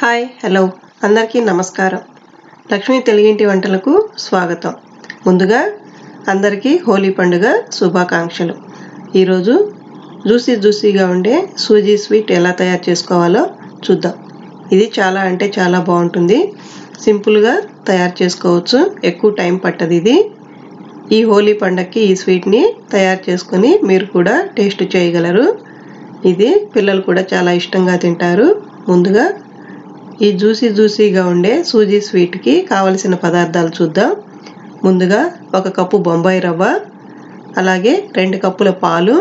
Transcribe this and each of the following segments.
Hi hello. అందరికీ నమస్కారం. లక్ష్మీ తెలుగింటి వంటలకు స్వాగతం. ముందుగా అందరికీ హోలీ పండుగ శుభాకాంక్షలు. ఈరోజు జ్యూసీ జ్యూసీగా ఉండే సూజీ స్వీట్ ఎలా తయారు చేసుకోవాలో చూద్దాం. ఇది చాలా అంటే చాలా బాగుంటుంది. సింపుల్గా తయారు చేసుకోవచ్చు. ఎక్కువ టైం పట్టదు ఇది. ఈ హోలీ పండగకి ఈ స్వీట్ని తయారు చేసుకొని మీరు కూడా టేస్ట్ చేయగలరు. ఇది పిల్లలు కూడా చాలా ఇష్టంగా తింటారు. ముందుగా ఈ జ్యూసీ జ్యూసీగా ఉండే సూజీ స్వీట్కి కావలసిన పదార్థాలు చూద్దాం. ముందుగా ఒక కప్పు బొంబాయి రవ్వ అలాగే రెండు కప్పుల పాలు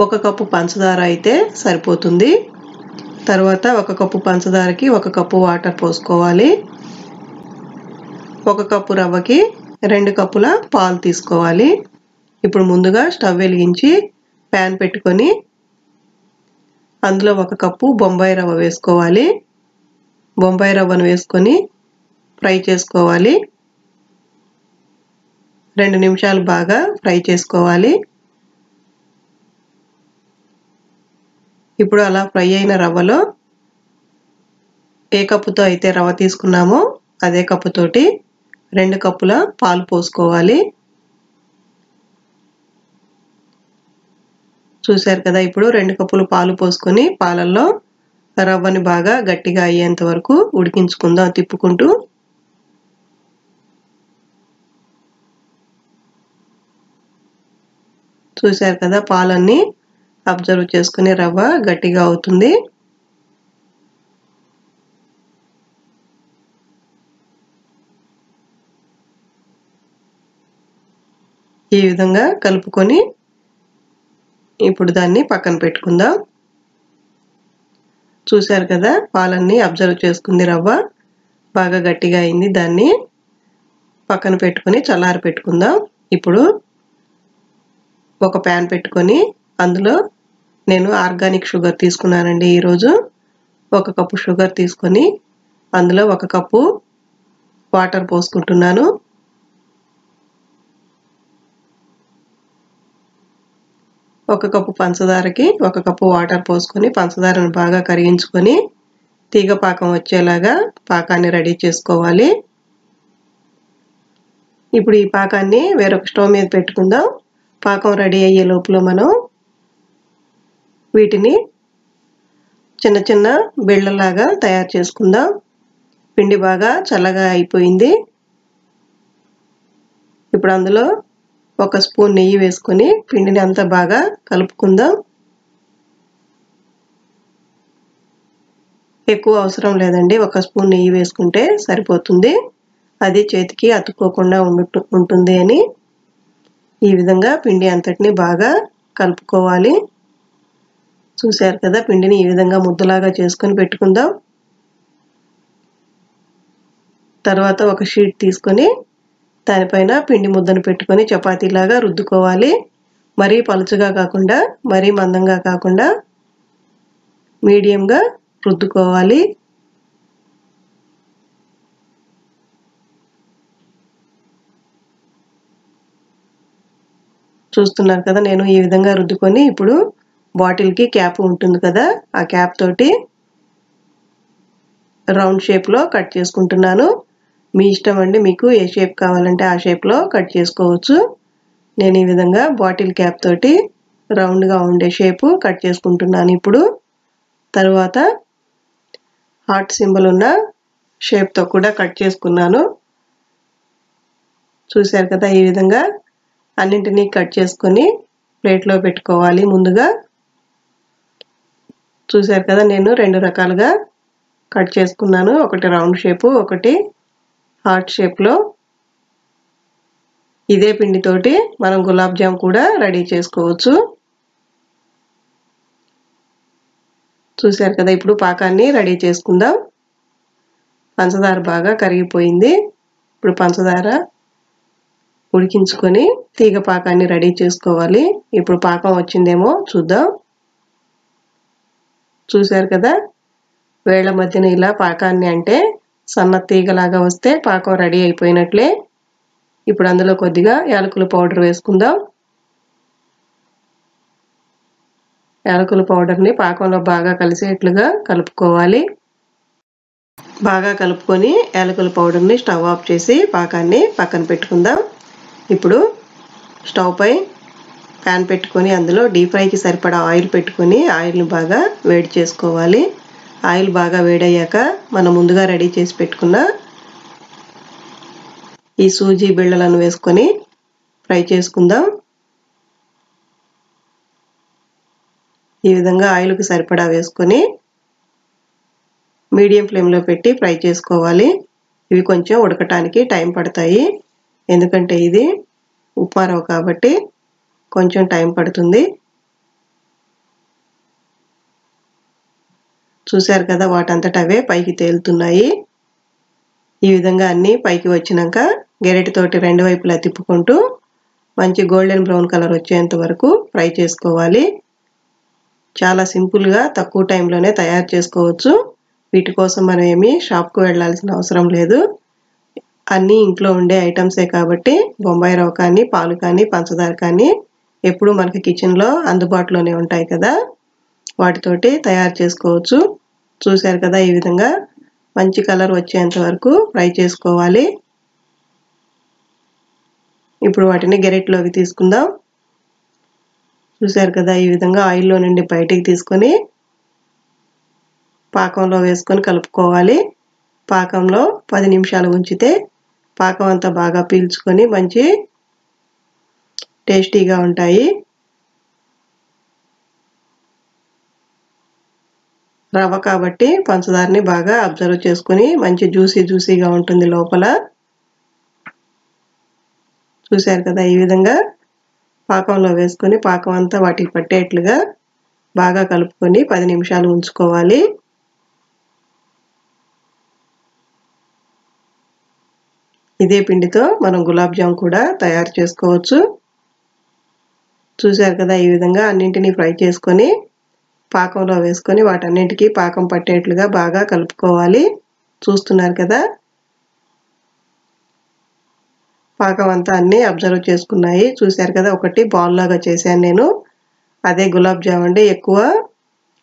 ఒక కప్పు పంచదార అయితే సరిపోతుంది. తర్వాత ఒక కప్పు పంచదారకి ఒక కప్పు వాటర్ పోసుకోవాలి. ఒక కప్పు రవ్వకి రెండు కప్పుల పాలు తీసుకోవాలి. ఇప్పుడు ముందుగా స్టవ్ వెలిగించి ప్యాన్ పెట్టుకొని అందులో ఒక కప్పు బొంబాయి రవ్వ వేసుకోవాలి. బొంబాయి రవ్వను వేసుకొని ఫ్రై చేసుకోవాలి. రెండు నిమిషాలు బాగా ఫ్రై చేసుకోవాలి. ఇప్పుడు అలా ఫ్రై అయిన రవ్వలో ఏ కప్పుతో అయితే రవ్వ తీసుకున్నామో అదే కప్పుతోటి రెండు కప్పుల పాలు పోసుకోవాలి. చూశారు కదా ఇప్పుడు రెండు కప్పులు పాలు పోసుకొని పాలల్లో రవ్వని బాగా గట్టిగా అయ్యేంత వరకు ఉడికించుకుందాం తిప్పుకుంటూ. చూశారు కదా పాలన్నీ అబ్జర్వ్ చేసుకుని రవ్వ గట్టిగా అవుతుంది. ఈ విధంగా కలుపుకొని ఇప్పుడు దాన్ని పక్కన పెట్టుకుందాం. చూశారు కదా పాలన్నీ అబ్జర్వ్ చేసుకుంది రవ్వ. బాగా గట్టిగా అయింది. దాన్ని పక్కన పెట్టుకొని చల్లారి పెట్టుకుందాం. ఇప్పుడు ఒక ప్యాన్ పెట్టుకొని అందులో నేను ఆర్గానిక్ షుగర్ తీసుకున్నానండి ఈరోజు. ఒక కప్పు షుగర్ తీసుకొని అందులో ఒక కప్పు వాటర్ పోసుకుంటున్నాను. ఒక కప్పు పంచదారకి ఒక కప్పు వాటర్ పోసుకొని పంచదారను బాగా కరిగించుకొని తీగ పాకం వచ్చేలాగా పాకాన్ని రెడీ చేసుకోవాలి. ఇప్పుడు ఈ పాకాన్ని వేరొక స్టవ్ మీద పెట్టుకుందాం. పాకం రెడీ అయ్యే లోపల మనం వీటిని చిన్న చిన్న బిళ్ళలాగా తయారు చేసుకుందాం. పిండి బాగా చల్లగా అయిపోయింది. ఇప్పుడు అందులో ఒక స్పూన్ నెయ్యి వేసుకొని పిండిని అంతా బాగా కలుపుకుందాం. ఎక్కువ అవసరం లేదండి. ఒక స్పూన్ నెయ్యి వేసుకుంటే సరిపోతుంది. అది చేతికి అతుక్కోకుండా ఉంటుంది అని ఈ విధంగా పిండి అంతటిని బాగా కలుపుకోవాలి. చూశారు కదా పిండిని ఈ విధంగా ముద్దలాగా చేసుకొని పెట్టుకుందాం. తర్వాత ఒక షీట్ తీసుకొని దానిపైన పిండి ముద్దను పెట్టుకొని చపాతీలాగా రుద్దుకోవాలి. మరీ పలుచగా కాకుండా మరీ మందంగా కాకుండా మీడియంగా రుద్దుకోవాలి. చూస్తున్నారు కదా నేను ఈ విధంగా రుద్దుకొని ఇప్పుడు బాటిల్కి క్యాప్ ఉంటుంది కదా ఆ క్యాప్ తోటి రౌండ్ షేప్లో కట్ చేసుకుంటున్నాను. మీ ఇష్టం అండి మీకు ఏ షేప్ కావాలంటే ఆ షేప్లో కట్ చేసుకోవచ్చు. నేను ఈ విధంగా బాటిల్ క్యాప్ తోటి రౌండ్గా ఉండే షేపు కట్ చేసుకుంటున్నాను ఇప్పుడు. తర్వాత హార్ట్ సింబల్ ఉన్న షేప్తో కూడా కట్ చేసుకున్నాను. చూశారు కదా ఈ విధంగా అన్నింటినీ కట్ చేసుకొని ప్లేట్లో పెట్టుకోవాలి ముందుగా. చూశారు కదా నేను రెండు రకాలుగా కట్ చేసుకున్నాను. ఒకటి రౌండ్ షేపు ఒకటి హార్ట్ షేప్లో ఇదే పిండితోటి మనం గులాబ్ జామ్ కూడా రెడీ చేసుకోవచ్చు. చూశారు కదా ఇప్పుడు పాకాన్ని రెడీ చేసుకుందాం. పంచదార బాగా కరిగిపోయింది. ఇప్పుడు పంచదార ఉడికించుకొని తీగ పాకాన్ని రెడీ చేసుకోవాలి. ఇప్పుడు పాకం వచ్చిందేమో చూద్దాం. చూశారు కదా వేళ్ళ మధ్యన ఇలా పాకాన్ని అంటే సన్న తీగలాగా వస్తే పాకం రెడీ అయిపోయినట్లే. ఇప్పుడు అందులో కొద్దిగా యాలకుల పౌడర్ వేసుకుందాం. యాలకుల పౌడర్ని పాకంలో బాగా కలిసేట్లుగా కలుపుకోవాలి. బాగా కలుపుకొని యాలకుల పౌడర్ని స్టవ్ ఆఫ్ చేసి పాకాన్ని పక్కన పెట్టుకుందాం. ఇప్పుడు స్టవ్ పై ప్యాన్ పెట్టుకొని అందులో డీప్ ఫ్రైకి సరిపడా ఆయిల్ పెట్టుకొని ఆయిల్ని బాగా వేడి చేసుకోవాలి. ఆయిల్ బాగా వేడయ్యాక మనం ముందుగా రెడీ చేసి పెట్టుకున్న ఈ సూజీ బిళ్ళలను వేసుకొని ఫ్రై చేసుకుందాం. ఈ విధంగా ఆయిల్కి సరిపడా వేసుకొని మీడియం ఫ్లేమ్లో పెట్టి ఫ్రై చేసుకోవాలి. ఇవి కొంచెం ఉడకటానికి టైం పడతాయి. ఎందుకంటే ఇది ఉప్మా కాబట్టి కొంచెం టైం పడుతుంది. చూశారు కదా వాటంతట అవే పైకి తేలుతున్నాయి. ఈ విధంగా అన్నీ పైకి వచ్చినాక గెరటితోటి రెండు వైపులా తిప్పుకుంటూ మంచి గోల్డెన్ బ్రౌన్ కలర్ వచ్చేంత వరకు ఫ్రై చేసుకోవాలి. చాలా సింపుల్గా తక్కువ టైంలోనే తయారు చేసుకోవచ్చు. వీటి కోసం మనం ఏమి షాప్కు వెళ్ళాల్సిన అవసరం లేదు. అన్నీ ఇంట్లో ఉండే ఐటమ్సే కాబట్టి బొంబాయి రవ్వ కానీ పాలు కానీ పంచదార కానీ ఎప్పుడూ మనకి కిచెన్లో అందుబాటులోనే ఉంటాయి కదా. వాటితోటి తయారు చేసుకోవచ్చు. చూశారు కదా ఈ విధంగా మంచి కలర్ వచ్చేంత వరకు ఫ్రై చేసుకోవాలి. ఇప్పుడు వాటిని గెరెట్లోకి తీసుకుందాం. చూశారు కదా ఈ విధంగా ఆయిల్లో నుండి బయటికి తీసుకొని పాకంలో వేసుకొని కలుపుకోవాలి. పాకంలో పది నిమిషాలు ఉంచితే పాకం అంతా బాగా పీల్చుకొని మంచి టేస్టీగా ఉంటాయి. రవ్వ కాబట్టి పంచదారని బాగా అబ్జర్వ్ చేసుకొని మంచి జ్యూసీ జ్యూసీగా ఉంటుంది లోపల. చూశారు కదా ఈ విధంగా? పాకంలో వేసుకొని పాకం అంతా వాటికి పట్టేట్లుగా బాగా కలుపుకొని పది నిమిషాలు ఉంచుకోవాలి. ఇదే పిండితో మనం గులాబ్ జామ్ కూడా తయారు చేసుకోవచ్చు. చూశారు కదా ఈ విధంగా అన్నింటినీ ఫ్రై చేసుకొని పాకంలో వేసుకొని వాటన్నిటికీ పాకం పట్టేట్లుగా బాగా కలుపుకోవాలి. చూస్తున్నారు కదా? పాకం అంతా అన్నీ అబ్జర్వ్ చేసుకున్నాయి. చూశారు కదా? ఒకటి బాల్ లాగా చేశాను నేను. అదే గులాబ్ జామ్ అండి. ఎక్కువ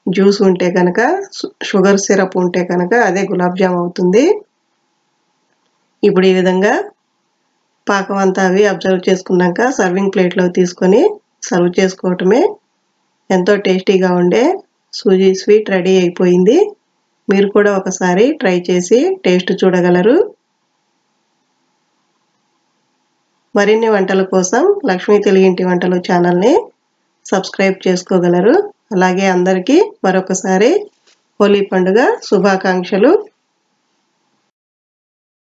జ్యూస్ ఉంటే కనుక షుగర్ సిరప్ ఉంటే కనుక అదే గులాబ్ జామ్ అవుతుంది. ఇప్పుడు ఈ విధంగా పాకం అంతా అవి అబ్జర్వ్ చేసుకున్నాక సర్వింగ్ ప్లేట్లో తీసుకొని సర్వ్ చేసుకోవటమే ఎంతో టేస్టీగా ఉండే సూజీ స్వీట్ రెడీ అయిపోయింది. మీరు కూడా ఒకసారి ట్రై చేసి టేస్ట్ చూడగలరు. మరిన్ని వంటల కోసం లక్ష్మీ తెలుగింటి వంటలు ఛానల్ని సబ్స్క్రైబ్ చేసుకోగలరు. అలాగే అందరికీ మరొకసారి హోలీ పండుగ శుభాకాంక్షలు.